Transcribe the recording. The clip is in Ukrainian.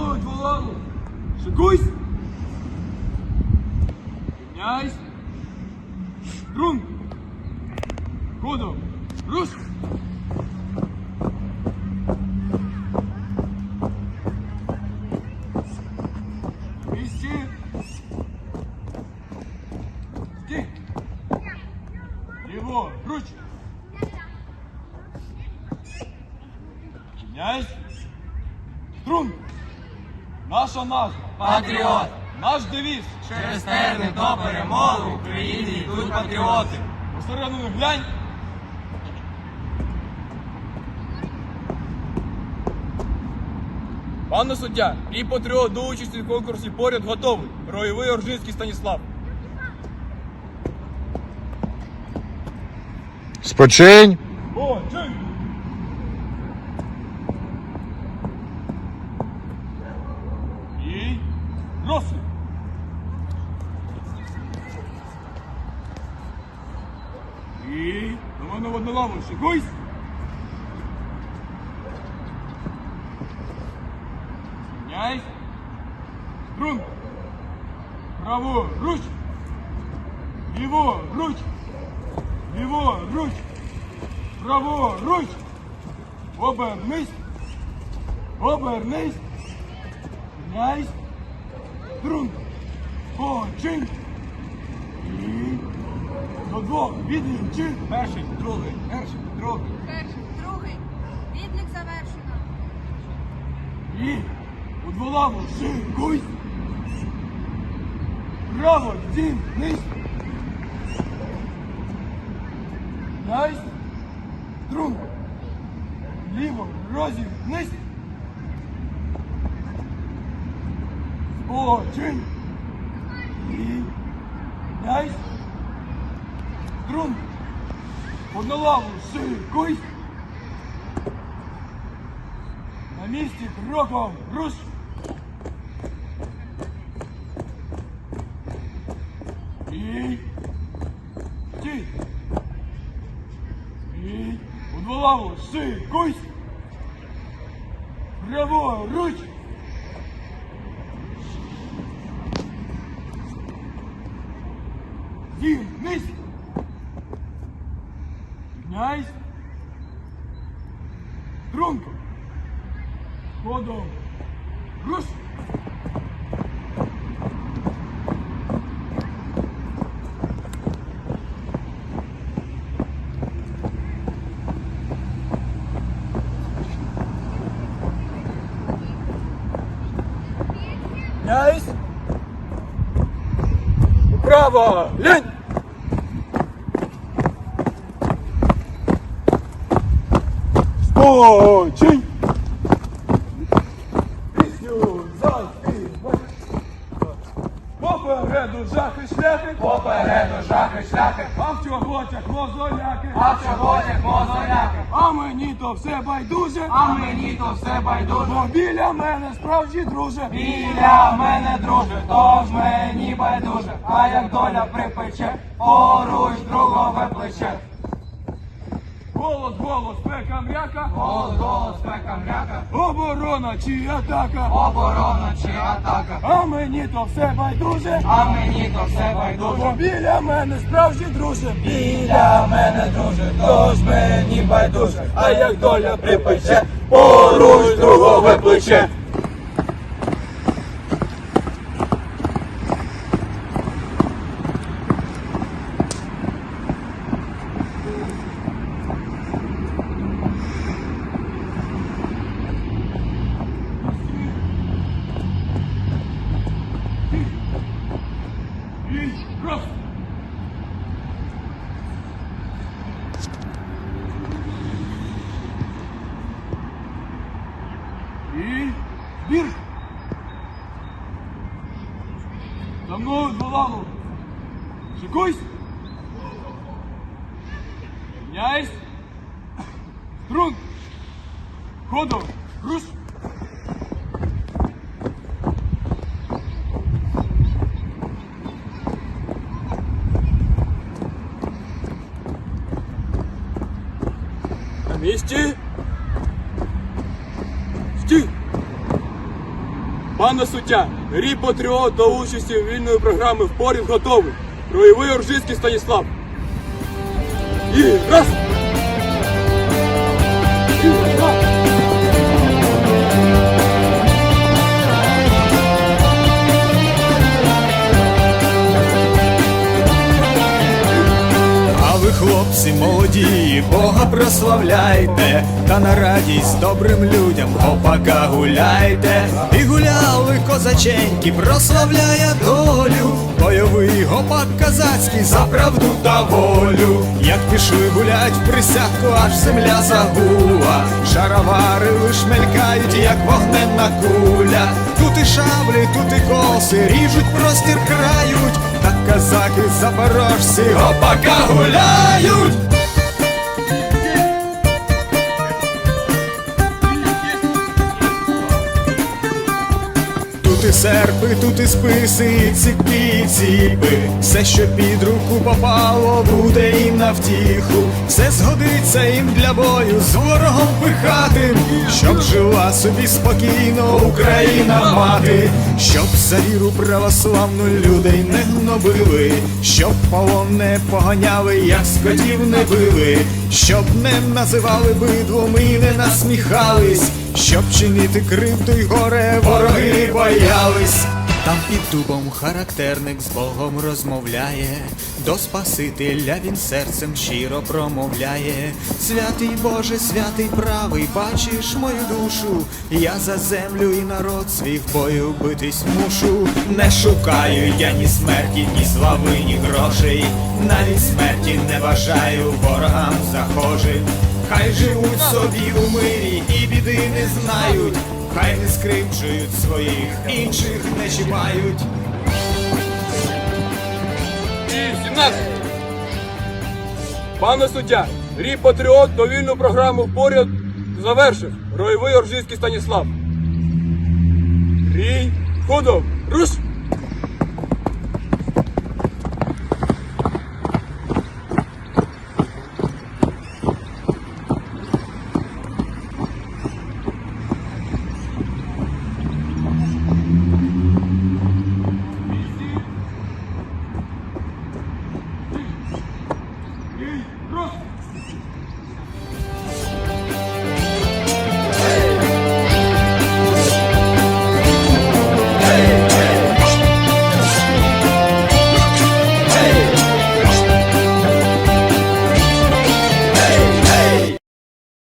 Володь! дволану. Шикуйсь. Рівняйсь. Струн. Ходом. Руш. Наша назва. Патріот! Наш девіз. Через терни до перемоги в Україні йдуть патріоти. Посередину глянь. Пане суддя, і патріот до участі в конкурсі поряд готовий. Роєвий Оржинський Станіслав. Спочинь. О, чуй! І росли. І до мене в одну лаву Струн. Право, руч. Ліво, руч. Ліво, руч. Право, руч. Обернись. Обернись. Міняйсь. Струн. Почин. І до двох відлінчи. Перший, другий, перший, другий. Перший, другий. Відлік завершено. І у дволаву шикуй. Право, дім, низ. Найс. Струн. Ліво, розів, низ. Спочинь. І найс. Струн. Одну лаву шикуй. На місці кроком руш. І стій. І у дволаву шикуйсь. Право руч. Дім, низ. Підняйсь. Струнко. Ходом. Руш. Ясь. Право. Лень. Спочинь. Пісню заспівай. Попереду жахи шляхи, Попереду жахи шляхи, а в чоботях мозоляки, а в чоботях мозоляки. а мені то все байдуже, А мені то все байдуже. бо біля мене справжні друже. Біля мене друже, тож мені байдуже. А як доля припече, поруч другове плече. Голос, голос, пека м'яка, Голос, голос, пека мряка, оборона чи атака, оборона чи атака. а мені то все байдуже, А мені то все бо байдуже. біля мене справжні друже. Біля мене друже, тож мені байдуже. А як доля припече, поруч другого плече. І раз. І збір. За мною дволаву. Шикуйсь. Міняйсь. Струн. Ходом. Руш. На місці. Стій. Пане суддя, рій патріот до участі вільної програми в поряд готовий. Роєвий Оржицький Станіслав. І раз! Хлопці молоді, Бога прославляйте, та на радість добрим людям гопака гуляйте. І гуляли козаченьки, прославляє долю. Бойовий гопак казацький за правду та волю. Як пішли гулять в присядку, аж земля загула. Шаровари лиш мелькають, як вогненна куля. Тут і шаблі, тут і коси, ріжуть простір крають. Так казаки запорожці опака гуляють. Тут і списи, і ціпі, і ціпи. Все, що під руку попало, буде їм на втіху. Все згодиться їм для бою з ворогом пихатим, щоб жила собі спокійно Україна мати, щоб за віру православну людей не гнобили, щоб полон не поганяли, як скотів не били, щоб не називали бидлом і не насміхались. Щоб чинити кривду й горе, вороги боялись. Там під дубом характерник з Богом розмовляє, до Спасителя він серцем щиро промовляє. Святий Боже, святий правий, бачиш мою душу. Я за землю і народ свій в бою битись мушу. Не шукаю я ні смерті, ні слави, ні грошей. Навіть смерті не бажаю ворогам захожим. Хай живуть собі у мирі і біди не знають, хай не скривджують своїх, інших не чіпають. І 17. Пане суддя, рій патріот до вільну програму поряд завершив. ройовий Оржицький Станіслав. Рій ходом Руш!